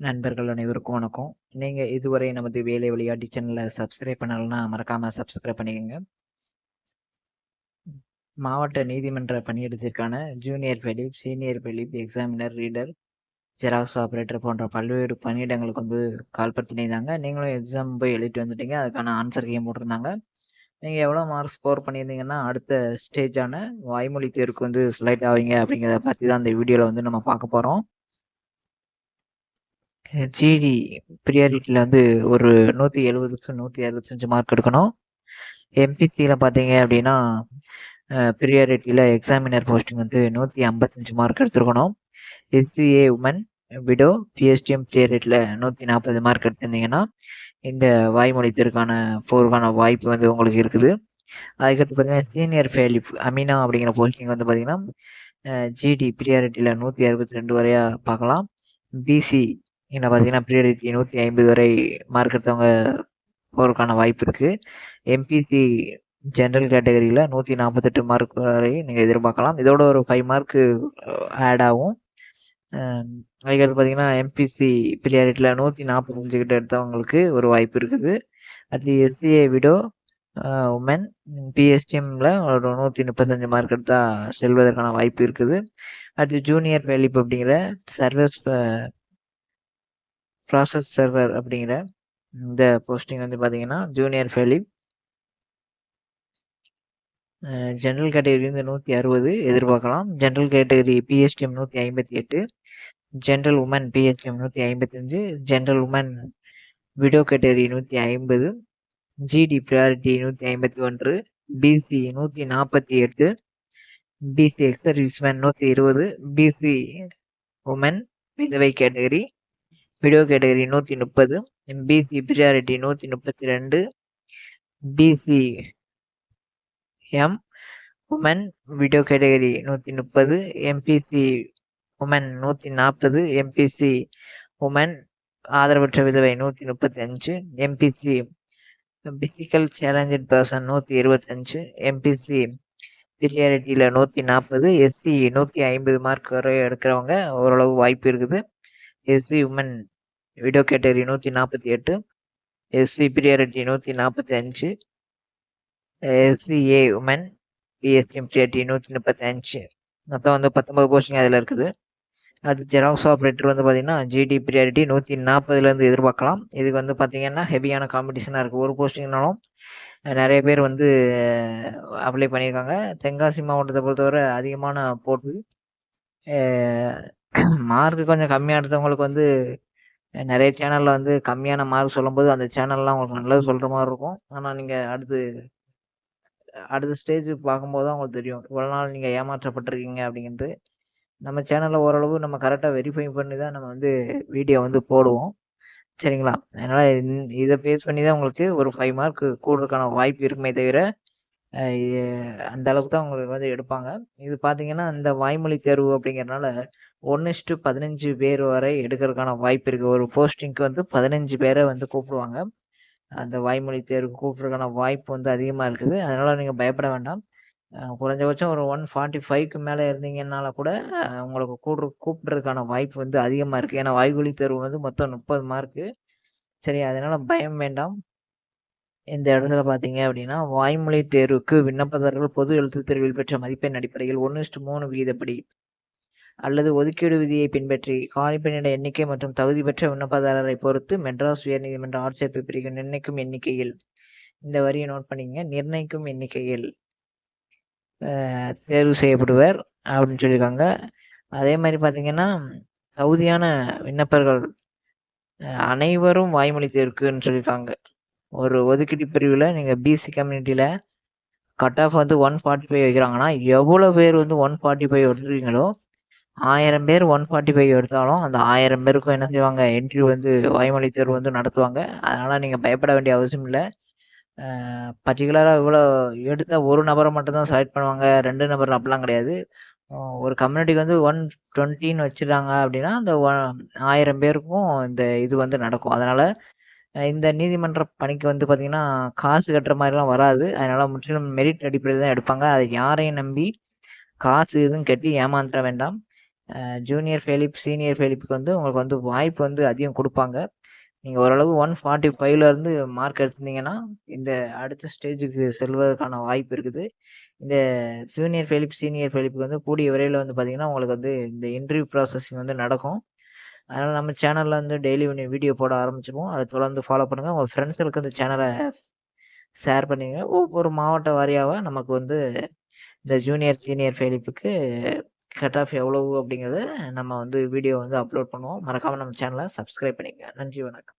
நண்பர்கள் அனைவருக்கும் வணக்கம். நீங்கள் இதுவரை நமது வேலை விளையாட்டு சேனலை சப்ஸ்கிரைப் பண்ணலன்னா, மறக்காமல் சப்ஸ்கிரைப் பண்ணிக்கோங்க மாவட்ட நீதிமன்ற பணியிடத்திற்கான junior bailiff, senior bailiff, examiner, reader, xerox operator போன்ற பல்வேறு பணியிடங்களுக்கு வந்து கால் பண்ணியிருந்தாங்க. நீங்களும் எக்ஸாம் போய் எழுதிட்டு வந்துட்டீங்க. அதுக்கான ஆன்சர் கேம் போட்டிருந்தாங்க. நீங்கள் எவ்வளோ மார்க் ஸ்கோர் பண்ணியிருந்தீங்கன்னா, அடுத்த ஸ்டேஜான வாய்மொழி தேர்வுக்கு வந்து செலக்ட் ஆவீங்க அப்படிங்கிறத பற்றி தான் இந்த வீடியோவில் வந்து நம்ம பார்க்க போகிறோம் ஜிடி ப்ரியாரிட்டியில் வந்து ஒரு 170க்கு 165 மார்க் எடுக்கணும். எம்பிசியில் பார்த்தீங்க அப்படின்னா, ப்ரியாரிட்டியில் எக்ஸாமினர் போஸ்டிங் வந்து 155 மார்க் எடுத்துருக்கணும் எஸ்சிஏ உமன், விடோ, பிஎஸ்டிஎம் ப்ரியாரிட்டியில் நூற்றி நாற்பது மார்க் எடுத்திருந்தீங்கன்னா, இந்த வாய்மொழி தேர்வுக்கான வாய்ப்பு வந்து உங்களுக்கு இருக்குது. அதுக்கடுத்து பார்த்தீங்கன்னா, சீனியர் ஃபேலிப் அமினா அப்படிங்கிற போஸ்டிங் வந்து பார்த்தீங்கன்னா, அ ஜிடி பிரியாரிட்டில 162 வரையா பார்க்கலாம். பிசி இதில பார்த்தீங்கன்னா, ப்ரியடிட்டி நூற்றி ஐம்பது வரை மார்க் எடுத்தவங்க போகிறதுக்கான வாய்ப்பு இருக்குது எம்பிசி ஜென்ரல் கேட்டகரியில் நூற்றி நாற்பத்தெட்டு மார்க் வரை நீங்கள் எதிர்பார்க்கலாம். இதோட ஒரு ஃபைவ் மார்க்கு ஆட் ஆகும். அதுக்கடுத்து பார்த்தீங்கன்னா, எம்பிசி பிரியாரிட்டியில் நூற்றி நாற்பத்தஞ்சு கிட்ட எடுத்தவங்களுக்கு ஒரு வாய்ப்பு இருக்குது. அடுத்து எஸ்சிஏ விடோ, உமன், பிஎஸ்டிஎம்மில் ஒரு 135 மார்க் எடுத்தால் செல்வதற்கான வாய்ப்பு இருக்குது. அடுத்து ஜூனியர் வேலிப் அப்படிங்கிற சர்வீஸ் ப்ராசஸ் சர்வர் அப்படிங்கிற இந்த போஸ்டிங் வந்து பார்த்தீங்கன்னா, ஜூனியர் ஃபெலிப் ஜென்ரல் கேட்டகரி வந்து 160 எதிர்பார்க்கலாம். General category PSTM 158, general woman PSTM 155, general woman widow category 150, GT priority நூற்றி ஐம்பத்தி ஒன்று BC 148, BC ex serviceman 120, BC woman விதவை கேட்டகரி, வீடியோ கேட்டகரி நூற்றி முப்பது பிசி பிரியாரிட்டி நூற்றி முப்பத்தி ரெண்டு BC M woman widow category நூற்றி முப்பது எம்பிசி உமன் நூற்றி நாற்பது எம்பிசி உமன் ஆதரவற்ற விதவை நூற்றி முப்பத்தி அஞ்சு எம்பிசி பிசிக்கல் சேலஞ்சட் பர்சன் நூற்றி இருபத்தஞ்சு எம்பிசி பிரியாரிட்டியில் நூற்றி நாற்பது எஸ்சி நூற்றி ஐம்பது மார்க் வரை எடுக்கிறவங்க ஓரளவு வாய்ப்பு இருக்குது. SC woman widow category 148, SC priority 145, SCA woman PSTM priority 135 மொத்தம் வந்து 19 போஸ்டிங் அதில் இருக்குது. அடுத்து ஜெராக்ஸ் ஆப்ரேட்டர் வந்து பார்த்தீங்கன்னா, ஜிடி பிரியாரிட்டி 140லேருந்து எதிர்பார்க்கலாம். இதுக்கு வந்து பார்த்தீங்கன்னா, ஹெவியான காம்படிஷனாக இருக்குது ஒரு போஸ்டிங்னாலும் நிறைய பேர் வந்து அப்ளை பண்ணியிருக்காங்க. தென்காசி மாவட்டத்தை பொறுத்தவரை அதிகமான போட்டி. மார்க் கொஞ்சம் கம்மியாக எடுத்தவங்களுக்கு வந்து நிறைய சேனலில் வந்து கம்மியான மார்க் சொல்லும்போது, அந்த சேனல்லாம் உங்களுக்கு நல்லது சொல்கிற மாதிரி இருக்கும். ஆனால் நீங்கள் அடுத்து அடுத்த ஸ்டேஜ் பார்க்கும்போது தான் உங்களுக்கு தெரியும். இவ்வளோ நாள் நீங்கள் ஏமாற்றப்பட்டிருக்கீங்க அப்படிங்கிறது. நம்ம சேனலில் ஓரளவு நம்ம கரெக்டாக வெரிஃபை பண்ணி தான் நம்ம வந்து வீடியோ வந்து போடுவோம். சரிங்களா? அதனால் இதை பேஸ் பண்ணி தான் உங்களுக்கு ஒரு ஃபைவ் மார்க் கூடுறதுக்கான வாய்ப்பு இருக்குமே தவிர, அந்த அளவுக்கு தான் உங்களுக்கு வந்து எடுப்பாங்க. இது பார்த்தீங்கன்னா, இந்த வாய்மொழி தேர்வு அப்படிங்கிறனால 1:15 பேர் வரை எடுக்கிறதுக்கான வாய்ப்பு இருக்குது ஒரு போஸ்டிங்க்கு வந்து பதினஞ்சு பேரை வந்து கூப்பிடுவாங்க. அந்த வாய்மொழி தேர்வு கூப்பிட்றதுக்கான வாய்ப்பு வந்து அதிகமாக இருக்குது. அதனால் நீங்கள் பயப்பட வேண்டாம். குறைஞ்சபட்சம் ஒரு ஒன் ஃபார்ட்டி ஃபைவ்க்கு மேலே இருந்தீங்கன்னால கூட, உங்களுக்கு கூடுற கூப்பிட்றதுக்கான வாய்ப்பு வந்து அதிகமாக இருக்குது ஏன்னா வாய்மொழி தேர்வு வந்து மொத்தம் 30 மார்க்கு. சரி அதனால் பயம் வேண்டாம். இந்த இடத்துல பார்த்தீங்க அப்படின்னா, வாய்மொழி தேர்வுக்கு விண்ணப்பதாரர்கள் பொது எழுத்துத் தேர்வில் பெற்ற மதிப்பெண் அடிப்படையில் 1:3 விகிதப்படி அல்லது ஒதுக்கீடு விதியை பின்பற்றி காலிப்பணியிட எண்ணிக்கை மற்றும் தகுதி பெற்ற விண்ணப்பதாரரை பொறுத்து மெட்ராஸ் உயர்நீதிமன்ற ஆட்சேர்ப்பு பிரிவு நிர்ணயிக்கும் எண்ணிக்கையில் இந்த வரியை நோட் பண்ணிக்கங்க. நிர்ணயிக்கும் எண்ணிக்கையில் தேர்வு செய்யப்படுவர் அப்படின்னு சொல்லியிருக்காங்க. அதே மாதிரி பார்த்தீங்கன்னா, தகுதியான விண்ணப்பர்கள் அனைவரும் வாய்மொழி தேர்வுக்குன்னு சொல்லியிருக்காங்க. ஒரு ஒதுக்கீட்டு பிரிவில் நீங்கள் பிசி கம்யூனிட்டியில் கட் ஆஃப் வந்து 145 வைக்கிறாங்கன்னா, எவ்வளோ பேர் வந்து 145 எடுக்கிறீங்களோ, 1000 பேர் 145 எடுத்தாலும், அந்த 1000 பேருக்கும் என்ன செய்வாங்க, என்ட்ரி வந்து வாய்மொழி தேர்வு வந்து நடத்துவாங்க. அதனால நீங்க பயப்பட வேண்டிய அவசியம் இல்ல. அ பர்ட்டிகுலரா இவ்வளோ எடுத்தால் ஒரு நபர மட்டும் தான் செலக்ட் பண்ணுவாங்க. 2 நபர் அப்படிலாம் கிடையாது. ஒரு கம்யூனிட்டிக்கு வந்து 120ன்னு வச்சுட்டாங்க அப்படின்னா, அந்த ஒ 1000 பேருக்கும் இந்த இது வந்து நடக்கும். அதனால இந்த நீதிமன்ற பணிக்கு வந்து பார்த்தீங்கன்னா, காசு கட்டுற மாரிலாம் வராது. அதனால முற்றிலும் மெரிட் அடிப்படையில தான் எடுப்பாங்க. அதை யாரையும் நம்பி காசு எதுவும் கட்டி ஏமாந்துற வேண்டாம். ஜூனியர் ஃபெலிப், சீனியர் ஃபெலிப்புக்கு வந்து உங்களுக்கு வந்து வாய்ப்பு வந்து அதிகம் கொடுப்பாங்க நீங்கள் ஓரளவு ஒன் ஃபார்ட்டி ஃபைவ்லேருந்து மார்க் எடுத்திருந்தீங்கன்னா, இந்த அடுத்த ஸ்டேஜுக்கு செல்வதற்கான வாய்ப்பு இருக்குது. இந்த ஜூனியர் ஃபெலிப், சீனியர் ஃபெலிப்புக்கு வந்து கூடிய விரைவில் வந்து பார்த்தீங்கன்னா, உங்களுக்கு வந்து இந்த இன்டர்வியூ ப்ராசஸிங் வந்து நடக்கும். அதனால் நம்ம சேனலில் வந்து டெய்லி ஒன்று வீடியோ போட ஆரம்பிச்சிருவோம் அதை தொடர்ந்து ஃபாலோ பண்ணுங்கள் உங்கள் ஃப்ரெண்ட்ஸுக்கு இந்த சேனலை ஷேர் பண்ணிங்க ஒவ்வொரு மாவட்ட வாரியாக நமக்கு வந்து இந்த ஜூனியர், சீனியர் ஃபெலிப்புக்கு கட் ஆஃப் எவ்வளவு அப்படிங்கிறத நம்ம வந்து வீடியோ வந்து அப்லோட் பண்ணுவோம். மறக்காமல் நம்ம சேனலை சப்ஸ்கிரைப் பண்ணிக்கங்க. நன்றி, வணக்கம்.